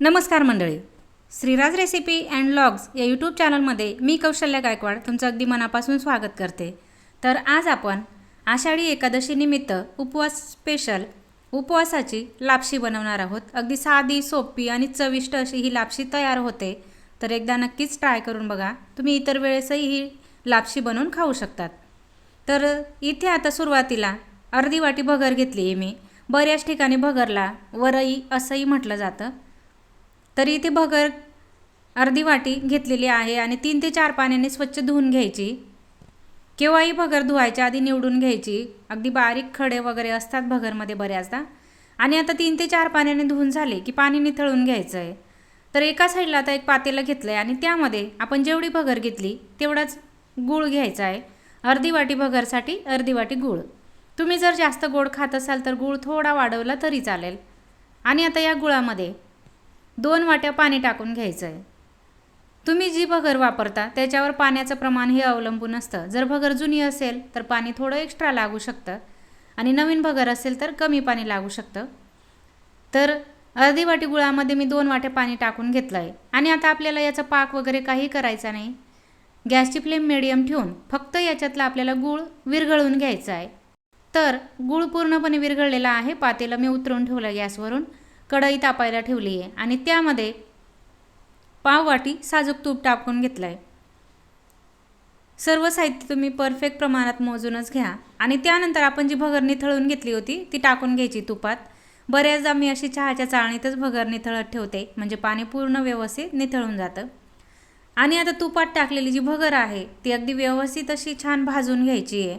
नमस्कार मंडळी. Shriraj recipe and logs या यूट्यूब चॅनलमध्ये मी कौशल्य गायकवाड तुमचं अगदी मनापासून स्वागत करते. तर आज आपण आषाढी एकादशीनिमित्त उपवास स्पेशल उपवासाची लापशी बनवणार आहोत. अगदी साधी सोपी आणि चविष्ट अशी ही लापशी तयार होते. तर एकदा नक्कीच ट्राय करून बघा. तुम्ही इतर वेळेसही ही लापशी बनवून खाऊ शकतात. तर इथे आता सुरुवातीला अर्धी वाटी भगर घेतली आहे मी. बऱ्याच ठिकाणी भगरला वरई असंही म्हटलं जातं. तर इथे भगर अर्धी वाटी घेतलेली आहे आणि तीन ते चार पाण्याने स्वच्छ धुवून घ्यायची. केव्हाही भगर धुवायच्या आधी निवडून घ्यायची. अगदी बारीक खडे वगैरे असतात भगरमध्ये बऱ्याचदा. आणि आता तीन ते चार पाण्याने धुवून झाले की पाणी निथळून घ्यायचं आहे तर एका साईडला आता एक पातेलं घेतलं आहे आणि त्यामध्ये आपण जेवढी भगर घेतली तेवढाच गूळ घ्यायचा आहे अर्धी वाटी भगरसाठी अर्धी वाटी गूळ. तुम्ही जर जास्त गोड खात असाल तर गूळ थोडा वाढवला तरी चालेल. आणि आता या गुळामध्ये दोन वाट्या पाणी टाकून घ्यायचं आहे तुम्ही जी भगर वापरता त्याच्यावर पाण्याचं प्रमाण हे अवलंबून असतं. जर भगर जुनी असेल तर पाणी थोडं एक्स्ट्रा लागू शकतं. आणि नवीन भगर असेल तर कमी पाणी लागू शकतं. तर अर्धी वाटी गुळामध्ये मी दोन वाटे पाणी टाकून घेतलं आहे आणि आता आपल्याला याचा पाक वगैरे काही करायचा नाही. गॅसची फ्लेम मिडियम ठेवून फक्त याच्यातला आपल्याला गूळ विरघळून घ्यायचा आहे. तर गूळ पूर्णपणे विरघळलेला आहे. पातेलं मी उतरून ठेवलं गॅसवरून. कढई तापायला ठेवली आहे आणि त्यामध्ये पाववाटी साजूक तूप टाकून घेतलं आहे सर्व साहित्य तुम्ही परफेक्ट प्रमाणात मोजूनच घ्या. आणि त्यानंतर आपण जी भगर निथळून घेतली होती ती टाकून घ्यायची तुपात. बऱ्याचदा मी अशी चहाच्या चाळणीतच भगर निथळत ठेवते म्हणजे पाणी पूर्ण व्यवस्थित निथळून जातं. आणि आता तुपात टाकलेली जी भगर आहे ती अगदी व्यवस्थित अशी छान भाजून घ्यायची आहे.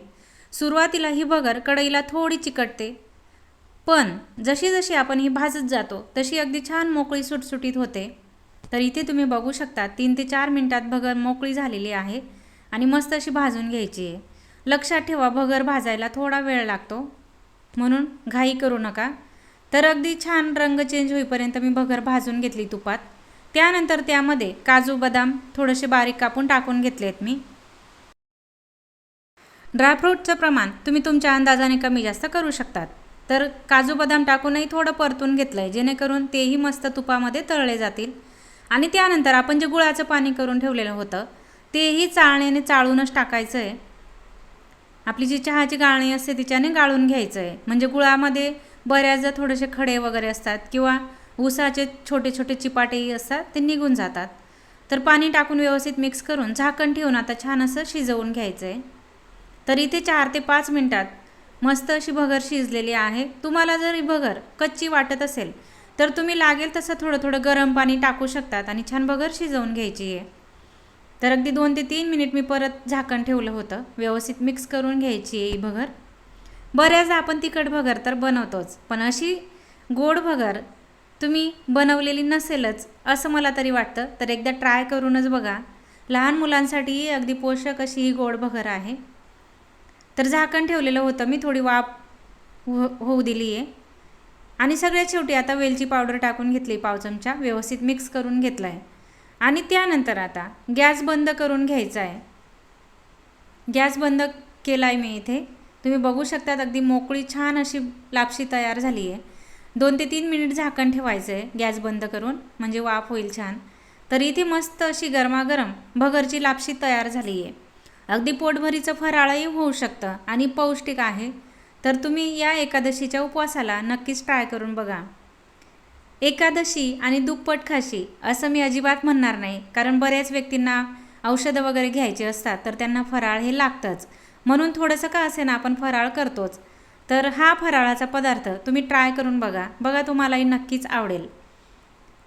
सुरुवातीला ही भगर कढईला थोडी चिकटते पण जशी जशी आपण ही भाजत जातो तशी अगदी छान मोकळी सुटसुटीत होते. तर इथे तुम्ही बघू शकता तीन ते चार मिनटात भगर मोकळी झालेली आहे आणि मस्त अशी भाजून घ्यायची आहे. लक्षात ठेवा भगर भाजायला थोडा वेळ लागतो. म्हणून घाई करू नका. तर अगदी छान रंग चेंज होईपर्यंत मी भगर भाजून घेतली तुपात. त्यानंतर त्यामध्ये काजू बदाम थोडेसे बारीक कापून टाकून घेतले आहेत मी ड्रायफ्रूटचं प्रमाण तुम्ही तुमच्या अंदाजाने कमी जास्त करू शकतात. तर काजू बदाम टाकूनही थोडं परतून घेतलं आहे जेणेकरून तेही मस्त तुपामध्ये तळले जातील. आणि त्यानंतर आपण जे गुळाचं पाणी करून ठेवलेलं होतं तेही चाळण्याने चाळूनच टाकायचं आहे आपली जी चहाची गाळणी असते तिच्याने गाळून घ्यायचं आहे म्हणजे गुळामध्ये बऱ्याचदा थोडेसे खडे वगैरे असतात किंवा ऊसाचे छोटे छोटे चिपाटेही असतात ते निघून जातात. तर पाणी टाकून व्यवस्थित मिक्स करून झाकण ठेवून आता छान असं शिजवून घ्यायचं आहे तर इथे चार ते पाच मिनटात मस्त अशी भगर शिजलेली आहे. तुम्हाला जर ही भगर कच्ची वाटत असेल तर तुम्ही लागेल तसं थोडं थोडं गरम पाणी टाकू शकतात आणि छान भगर शिजवून घ्यायची आहे. तर अगदी दोन ते तीन मिनिट मी परत झाकण ठेवलं होतं. व्यवस्थित मिक्स करून घ्यायची आहे ही भगर. बऱ्याचदा आपण तिखट भगर तर बनवतोच पण अशी गोड भगर तुम्ही बनवलेली नसेलच असं मला तरी वाटतं. तर एकदा ट्राय करूनच बघा. लहान मुलांसाठीही अगदी पोषक अशी ही गोड भगर आहे. तर झाकण ठेवलेलं होतं. मी थोडी वाफ हो होऊ दिली आहे आणि सगळ्यात शेवटी आता वेलची पावडर टाकून घेतली पाव चमचा. व्यवस्थित मिक्स करून घेतला आहे आणि त्यानंतर आता गॅस बंद करून घ्यायचा आहे गॅस बंद केला आहे मी इथे. तुम्ही बघू शकतात अगदी मोकळी छान अशी लापशी तयार झाली आहे दोन ते तीन मिनिट झाकण ठेवायचं आहे गॅस बंद करून म्हणजे वाफ होईल छान. तर इथे मस्त अशी गरमागरम भगरची लापशी तयार झाली आहे अगदी पोटभरीचं फराळही होऊ शकतं आणि पौष्टिक आहे. तर तुम्ही या एकादशीच्या उपवासाला नक्कीच ट्राय करून बघा. एकादशी आणि दुप्पट खाशी असं मी अजिबात म्हणणार नाही. कारण बऱ्याच व्यक्तींना औषधं वगैरे घ्यायची असतात तर त्यांना फराळ हे लागतंच. म्हणून थोडंसं का असे ना आपण फराळ करतोच. तर हा फराळाचा पदार्थ तुम्ही ट्राय करून बघा. बघा तुम्हालाही नक्कीच आवडेल.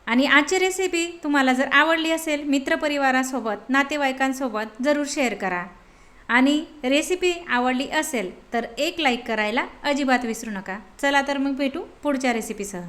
आणि आजची रेसिपी तुम्हाला जर आवडली असेल मित्रपरिवारासोबत नातेवाईकांसोबत जरूर शेअर करा. आणि रेसिपी आवडली असेल तर एक लाईक करायला अजिबात विसरू नका. चला तर मग भेटू पुढच्या रेसिपीसह